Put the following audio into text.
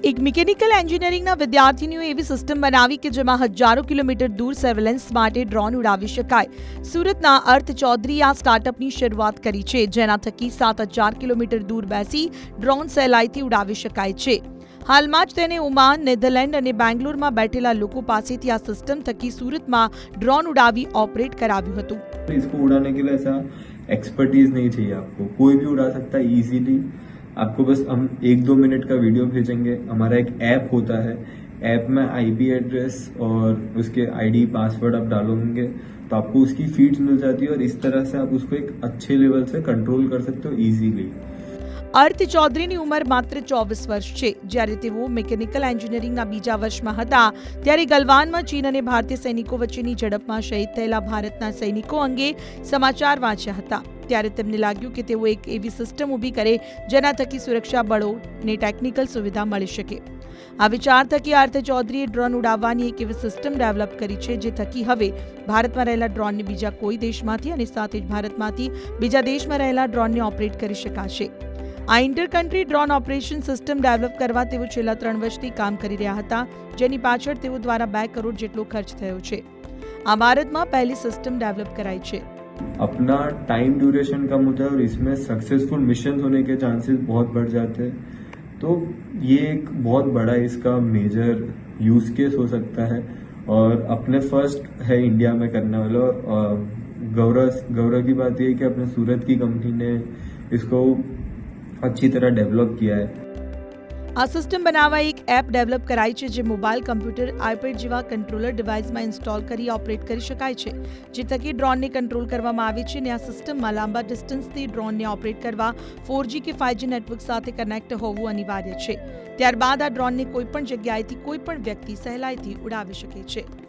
એક મિકેનિકલ એન્જિનિયરિંગના વિદ્યાર્થીનીઓએ એવી સિસ્ટમ બનાવી કે જેમાં હજારો કિલોમીટર દૂર સર્વેલન્સ માટે ડ્રોન ઉડાવી શકાય સુરતના અર્થ ચૌધરીએ આ સ્ટાર્ટઅપની શરૂઆત કરી છે જેના થકી સાત હજાર કિલોમીટર દૂર બેસી ડ્રોન સહેલાઈથી ઉડાવી શકાય છે હાલમાં જ તેને ઓમાન નેધરલેન્ડ અને બેંગ્લોરમાં બેઠેલા લોકો પાસેથી આ સિસ્ટમ થકી સુરતમાં ડ્રોન ઉડાવી ઓપરેટ કરાવ્યું હતું इसको उड़ाने के लिए ऐसा एक्सपर्टीज नहीं चाहिए आपको कोई भी उड़ा सकता है इजीली आपको बस हम एक दो मिनट का वीडियो भेजेंगे। हमारा एक ऐप होता है। ऐप में आईपी एड्रेस और उसके आईडी पासवर्ड आप डालोगे तो आपको उसकी फीड्स मिल जाती है और इस तरह से आप उसको एक अच्छे लेवल से कंट्रोल कर सकते हो इजीली અર્થ ચૌધરીની ઉંમર માત્ર ચોવીસ વર્ષ છે. જ્યારે તેઓ મિકેનિકલ એન્જિનિયરિંગના બીજા વર્ષમાં હતા, ત્યારે ગલવાનમાં ચીન અને ભારતીય સૈનિકો વચ્ચેની ઝડપમાં શહીદ થયેલા ભારતના સૈનિકો અંગે સમાચાર વાંચ્યા હતા. ત્યારે તેમને લાગ્યું કે તેઓ એક એવી સિસ્ટમ ઊભી કરે, જેના થકી સુરક્ષા બળોને ટેકનિકલ સુવિધા મળી શકે. આ વિચાર થકી આર્થ ચૌધરીએ ડ્રોન ઉડાવવાની એક એવી સિસ્ટમ ડેવલપ કરી છે, જે થકી હવે ભારતમાં રહેલા ડ્રોનને બીજા કોઈ દેશમાંથી અને સાથે જ ભારતમાંથી બીજા દેશમાં રહેલા ડ્રોનને ઓપરેટ કરી શકાશે. આ inter country drone operation system develop કરવા તેઓ છેલ્લા ત્રણ વર્ષથી કામ કરી રહ્યા હતા જેની પાછળ તેઓ દ્વારા બે કરોડ જેટલો ખર્ચ થયો છે આ ભારતમાં પહેલી સિસ્ટમ ડેવલપ કરાઈ છે अपना टाइम ड्यूरेशन कम होता है और इसमें सक्सेसफुल मिशन होने के चांसेस बहुत बढ़ जाते हैं तो ये एक बहुत बड़ा इसका मेजर यूज केस हो सकता है और अपने फर्स्ट है इंडिया में करने वाला और गौरव गौरव की बात ये है कि अपने सूरत की कंपनी ने इसको अच्छी तरह डेवलप किया है આ સિસ્ટમ બનાવવા એક એપ ડેવલપ કરાઈ છે જે મોબાઈલ કમ્પ્યુટર આઈપેડ જેવા કંટ્રોલર ડિવાઇસમાં ઇન્સ્ટોલ કરી ઓપરેટ કરી શકાય છે જે થકી ડ્રોનને કંટ્રોલ કરવામાં આવે છે અને આ સિસ્ટમમાં લાંબા ડિસ્ટન્સથી ડ્રોનને ઓપરેટ કરવા ફોરજી કે ફાઇવજી નેટવર્ક સાથે કનેક્ટ હોવું અનિવાર્ય છે ત્યારબાદ આ ડ્રોનને કોઈપણ જગ્યાએથી કોઈપણ વ્યક્તિ સહેલાઈથી ઉડાવી શકે છે